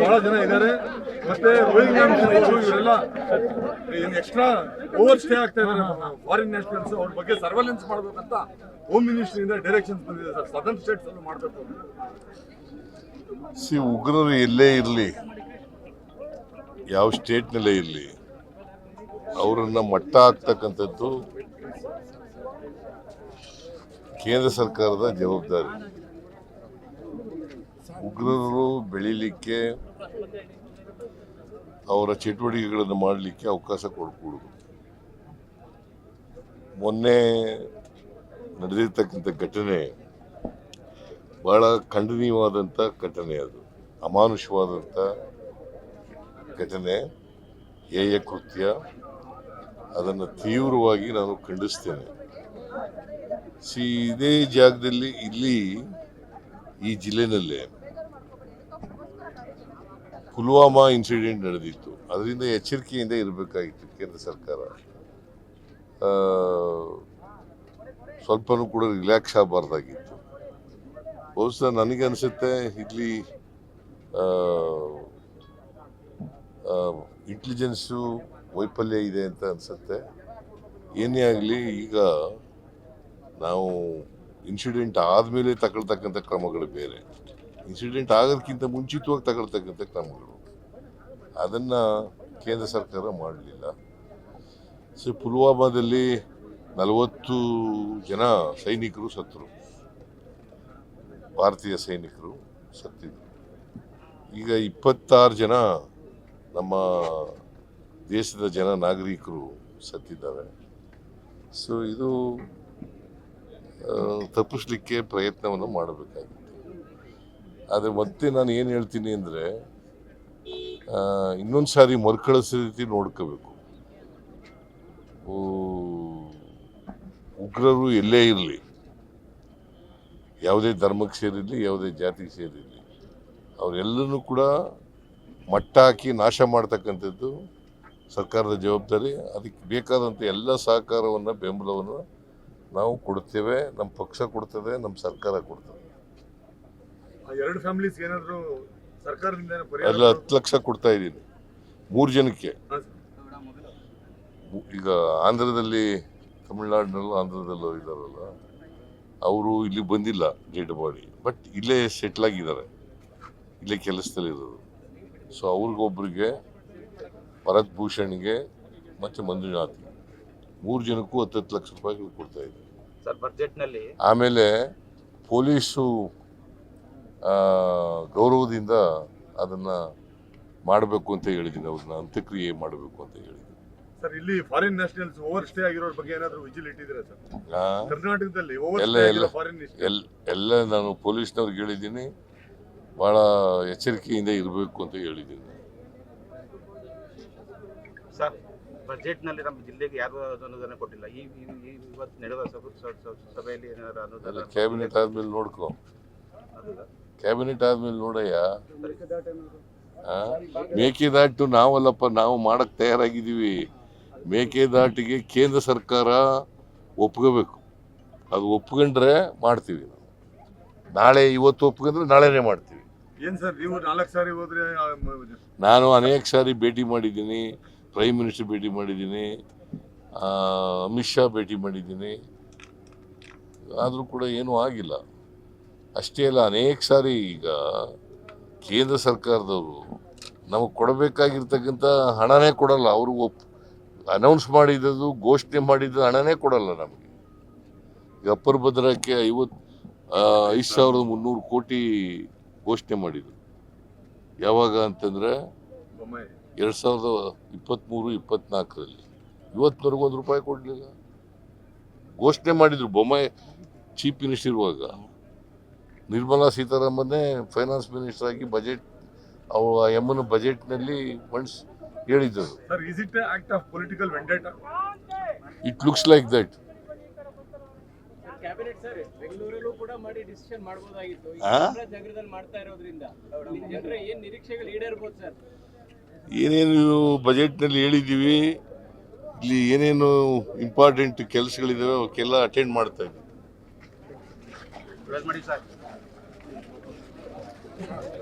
ಬಹಳ ಜನ ಇದ್ದಾರೆ. ಮತ್ತೆ ರೋಹಿಂಗ್ ಇವರೆಲ್ಲ ಎಕ್ಸ್ಟ್ರಾ ಓವರ್ ಸ್ಟೇ ಆಗ್ತಾ ಇದ್ದಾರೆ ಫಾರಿನ್ ನ್ಯಾಷನಲ್ಸ್ ಅವ್ರ ಬಗ್ಗೆ ಸರ್ವೆಲೆನ್ಸ್ ಮಾಡ್ಬೇಕಂತ ಹೋಮ್ ಮಿನಿಸ್ಟ್ರಿಯಿಂದ ಡೈರೆಕ್ಷನ್ಸ್ ಬಂದಿದೆ ಸರ್. ಸದರ್ನ್ ಸ್ಟೇಟ್ಸ್ ಅಲ್ಲೂ ಮಾಡಬೇಕು. ಸಿ, ಉಗ್ರರು ಎಲ್ಲೇ ಇರಲಿ, ಯಾವ ಸ್ಟೇಟ್ನಲ್ಲೇ ಇರಲಿ, ಅವರನ್ನ ಮಟ್ಟ ಹಾಕ್ತಕ್ಕಂಥದ್ದು ಕೇಂದ್ರ ಸರ್ಕಾರದ ಜವಾಬ್ದಾರಿ. ಉಗ್ರರು ಬೆಳೀಲಿಕ್ಕೆ ಅವರ ಚಟುವಟಿಕೆಗಳನ್ನು ಮಾಡಲಿಕ್ಕೆ ಅವಕಾಶ ಕೊಡ್ಕೊಡುದು ಮೊನ್ನೆ ನಡೆದಿರ್ತಕ್ಕಂಥ ಘಟನೆ ಬಹಳ ಖಂಡನೀಯವಾದಂಥ ಘಟನೆ ಅದು. ಅಮಾನುಷವಾದಂಥ ಘಟನೆ, ಹೇಯ ಕೃತ್ಯ. ಅದನ್ನು ತೀವ್ರವಾಗಿ ನಾನು ಖಂಡಿಸ್ತೇನೆ. ಸಿ ಇದೇ ಜಾಗದಲ್ಲಿ ಇಲ್ಲಿ ಈ ಜಿಲ್ಲೆನಲ್ಲೇ ಪುಲ್ವಾಮಾ ಇನ್ಸಿಡೆಂಟ್ ನಡೆದಿತ್ತು. ಅದರಿಂದ ಎಚ್ಚರಿಕೆಯಿಂದ ಇರಬೇಕಾಗಿತ್ತು ಕೇಂದ್ರ ಸರ್ಕಾರ. ಸ್ವಲ್ಪನೂ ಕೂಡ ರಿಲ್ಯಾಕ್ಸ್ ಆಗಬಾರ್ದಾಗಿತ್ತು. ಬಹುಶಃ ನನಗನ್ಸುತ್ತೆ ಇಲ್ಲಿ ಇಂಟೆಲಿಜೆನ್ಸು ವೈಫಲ್ಯ ಇದೆ ಅಂತ ಅನಿಸುತ್ತೆ. ಏನೇ ಆಗಲಿ, ಈಗ ನಾವು ಇನ್ಸಿಡೆಂಟ್ ಆದಮೇಲೆ ತಗೊಳ್ತಕ್ಕಂಥ ಕ್ರಮಗಳು ಬೇರೆ. ಇನ್ಸಿಡೆಂಟ್ ಆಗೋದಕ್ಕಿಂತ ಮುಂಚಿತವಾಗಿ ತಗೊಳ್ತಕ್ಕಂಥ ಕ್ರಮಗಳು. ಅದನ್ನು ಕೇಂದ್ರ ಸರ್ಕಾರ ಮಾಡಲಿಲ್ಲ. ಸೊ, ಪುಲ್ವಾಮಾದಲ್ಲಿ ನಲವತ್ತು ಜನ ಸೈನಿಕರು ಸತ್ತರು. ಭಾರತೀಯ ಸೈನಿಕರು ಸತ್ತಿದ್ರು. ಈಗ ಇಪ್ಪತ್ತಾರು ಜನ ನಮ್ಮ ದೇಶದ ಜನ ನಾಗರಿಕರು ಸತ್ತಿದ್ದಾರೆ. ಸೊ, ಇದು ತಪ್ಪಿಸ್ಲಿಕ್ಕೆ ಪ್ರಯತ್ನವನ್ನು ಮಾಡಬೇಕಾಗಿತ್ತು ಆದರೆ ಮತ್ತೆ ನಾನು ಏನು ಹೇಳ್ತೀನಿ ಅಂದರೆ ಇನ್ನೊಂದು ಸಾರಿ ಮರುಕಳಿಸೋ ರೀತಿ ನೋಡ್ಕೋಬೇಕು. ಉಗ್ರರು ಎಲ್ಲೇ ಇರಲಿ, ಯಾವುದೇ ಧರ್ಮಕ್ಕೆ ಸೇರಿರಲಿ, ಯಾವುದೇ ಜಾತಿಗೆ ಸೇರಿರಲಿ ಅವರೆಲ್ಲರೂ ಕೂಡ ಮಟ್ಟ ಹಾಕಿ ನಾಶ ಮಾಡ್ತಕ್ಕಂಥದ್ದು ಸರ್ಕಾರದ ಜವಾಬ್ದಾರಿ. ಅದಕ್ಕೆ ಬೇಕಾದಂಥ ಎಲ್ಲ ಸಹಕಾರವನ್ನು ಬೆಂಬಲವನ್ನು ನಾವು ಕೊಡ್ತೇವೆ. ನಮ್ಮ ಪಕ್ಷ ಕೊಡ್ತದೆ ನಮ್ಮ ಸರ್ಕಾರ ಕೊಡ್ತದೆ. ಎರಡು ಫ್ಯಾಮಿಲೀಸ್ ಏನಾದ್ರು ಸರ್ಕಾರದಿಂದ ಎಲ್ಲ ಹತ್ತು ಲಕ್ಷ ಕೊಡ್ತಾ ಇದ್ದೀನಿ. ಮೂರು ಜನಕ್ಕೆ. ಈಗ ಆಂಧ್ರದಲ್ಲಿ ತಮಿಳ್ನಾಡಿನಲ್ಲೂ ಆಂಧ್ರದಲ್ಲೂ ಇದ್ದಾರಲ್ಲ ಅವರು ಇಲ್ಲಿ ಬಂದಿಲ್ಲ ಡೆಡ್ ಬಾಡಿ ಬಟ್ ಇಲ್ಲೇ ಸೆಟ್ಲ್ ಆಗಿದ್ದಾರೆ. ಇಲ್ಲೇ ಕೆಲಸದಲ್ಲಿರೋದು ಸೊ ಅವ್ರಿಗೊಬ್ರಿಗೆ ಭರತ್ ಭೂಷಣ್ಗೆ ಮತ್ತು ಮಂಜುನಾಥ್ಗೆ ಮೂರು ಜನಕ್ಕೂ ಹತ್ತತ್ತು ಲಕ್ಷ ರೂಪಾಯಿ ಕೊಡ್ತಾ ಇದ್ದೀವಿ ಆಮೇಲೆ ಪೊಲೀಸು ಗೌರವದಿಂದ ಅದನ್ನು ಮಾಡಬೇಕು ಅಂತ ಹೇಳಿದ್ದೀನಿ. ಅವ್ರನ್ನ ಅಂತ್ಯಕ್ರಿಯೆ ಮಾಡಬೇಕು ಅಂತ ಹೇಳಿದ್ದೀನಿ. ಸರ್ ಇಲ್ಲಿ ಫಾರಿನ್ ನ್ಯಾಷನಲ್ಸ್ ಓವರ್ ಸ್ಟೇ ಆಗಿರೋರ ಬಗ್ಗೆ ಏನಾದರೂ ವಿಜಿಲ್ ಇಟ್ಟಿದ್ದೀರಾ ಸರ್? ಕರ್ನಾಟಕದಲ್ಲಿ ಓವರ್ ಎಲ್ಲ- ಎಲ್ಲ- ಆಗಿರೋ ಫಾರಿನ್ ಎಲ್ಲ ನಾನು ಪೊಲೀಸ್ನವ್ರಿಗೆ ಹೇಳಿದ್ದೀನಿ. ಭಾಳ ಎಚ್ಚರಿಕೆಯಿಂದ ಇರಬೇಕು ಅಂತ ಹೇಳಿದ್ದೀನಿ. ಸರ್ ಬಜೆಟ್ನಲ್ಲಿ ನಮ್ಮ ಜಿಲ್ಲೆಗೆ ಯಾರು ಅನುದಾನ ಕೊಟ್ಟಿಲ್ಲ. ಈ ಇವತ್ತು ನಡೆದ ಸಭೆಯಲ್ಲಿ ಏನಾದರೂ ಅನುದಾನ ಕ್ಯಾಬಿನೆಟ್ ಆದ್ಮೇಲೆ ನೋಡ್ಕೊ? ಕ್ಯಾಬಿನೆಟ್ ಆದ್ಮೇಲೆ ನೋಡಯ್ಯ? ಮೇಕೆದಾಟು ನಾವಲ್ಲಪ್ಪ ನಾವು ಮಾಡಕ್ ತಯಾರಾಗಿದ್ದೀವಿ. ಮೇಕೆದಾಟಿಗೆ ಕೇಂದ್ರ ಸರ್ಕಾರ ಒಪ್ಕೋಬೇಕು. ಅದು ಒಪ್ಕೊಂಡ್ರೆ ಮಾಡ್ತೀವಿ ನಾವು. ನಾಳೆ ಇವತ್ತು ಒಪ್ಕೊಂಡ್ರೆ ನಾಳೆನೇ ಮಾಡ್ತೀವಿ. ಏನ್ ಸರ್ ನೀವು ನಾಲ್ಕು ಸಾರಿ ಹೋದ್ರೆ ನಾನು ಅನೇಕ ಸಾರಿ ಭೇಟಿ ಮಾಡಿದ್ದೀನಿ. ಪ್ರೈಮ್ ಮಿನಿಸ್ಟರ್ ಭೇಟಿ ಮಾಡಿದ್ದೀನಿ. ಅಮಿತ್ ಶಾ ಭೇಟಿ ಮಾಡಿದ್ದೀನಿ. ಆದರೂ ಕೂಡ ಏನೂ ಆಗಿಲ್ಲ. ಅಷ್ಟೇ ಅಲ್ಲ ಅನೇಕ ಸಾರಿ ಈಗ ಕೇಂದ್ರ ಸರ್ಕಾರದವರು ನಮಗೆ ಕೊಡಬೇಕಾಗಿರ್ತಕ್ಕಂಥ ಹಣನೇ ಕೊಡಲ್ಲ. ಅವರು ಒಪ್ ಅನೌನ್ಸ್ ಮಾಡಿದ್ದು ಘೋಷಣೆ ಮಾಡಿದ್ದು ಹಣನೇ ಕೊಡಲ್ಲ ನಮಗೆ. ಈಗ ಅಪ್ಪರ್ ಭದ್ರಕ್ಕೆ ಐವತ್ತು ಐದು ಸಾವಿರದ ಮುನ್ನೂರು ಕೋಟಿ ಘೋಷಣೆ ಮಾಡಿದ್ರು. ಯಾವಾಗ ಅಂತಂದರೆ ಎರಡು ಸಾವಿರದ ಇಪ್ಪತ್ತ್ಮೂರು ಇಪ್ಪತ್ನಾಲ್ಕರಲ್ಲಿ. ಇವತ್ತಿನವರೆಗೂ ಒಂದು ರೂಪಾಯಿ ಕೊಡಲಿಲ್ಲ. ಘೋಷಣೆ ಮಾಡಿದ್ರು. ಬೊಮ್ಮಾಯಿ, ಚೀಫ್ ಮಿನಿಸ್ಟರ್ ಇರುವಾಗ. ನಿರ್ಮಲಾ ಸೀತಾರಾಮನ್ನೇ ಫೈನಾನ್ಸ್ ಮಿನಿಸ್ಟರ್ ಆಗಿ ಬಜೆಟ್ ಅವ ಎಮ್ಮನ ಬಜೆಟ್ನಲ್ಲಿ ಫಂಡ್ಸ್ ಹೇಳಿದ್ದರು. Sir is it act of political vendetta it looks like that cabinet sir ಬೆಂಗಳೂರಲ್ಲೂ ಕೂಡ ಮಾಡಿ ಡಿಸಿಷನ್ ಮಾಡಬಹುದಾಗಿತ್ತು ಈ ಆ? ನಗರದಲ್ಲಿ ಮಾಡ್ತಾ ಇರೋದ್ರಿಂದ. ಇಲ್ಲಿ ಜನರ ಏನ್ ನಿರೀಕ್ಷೆಗಳು ಈಡೇರ್ಬೋದು ಸರ್ ಏನೇನು ಬಜೆಟ್ನಲ್ಲಿ ಹೇಳಿದ್ದೀವಿ ಇಲ್ಲಿ ಏನೇನು ಇಂಪಾರ್ಟೆಂಟ್ ಕೆಲಸಗಳಿದಾವೆ ಅವಕ್ಕೆಲ್ಲ ಅಟೆಂಡ್ ಮಾಡ್ತಾ ಇದ್ದೀವಿ. Thank you.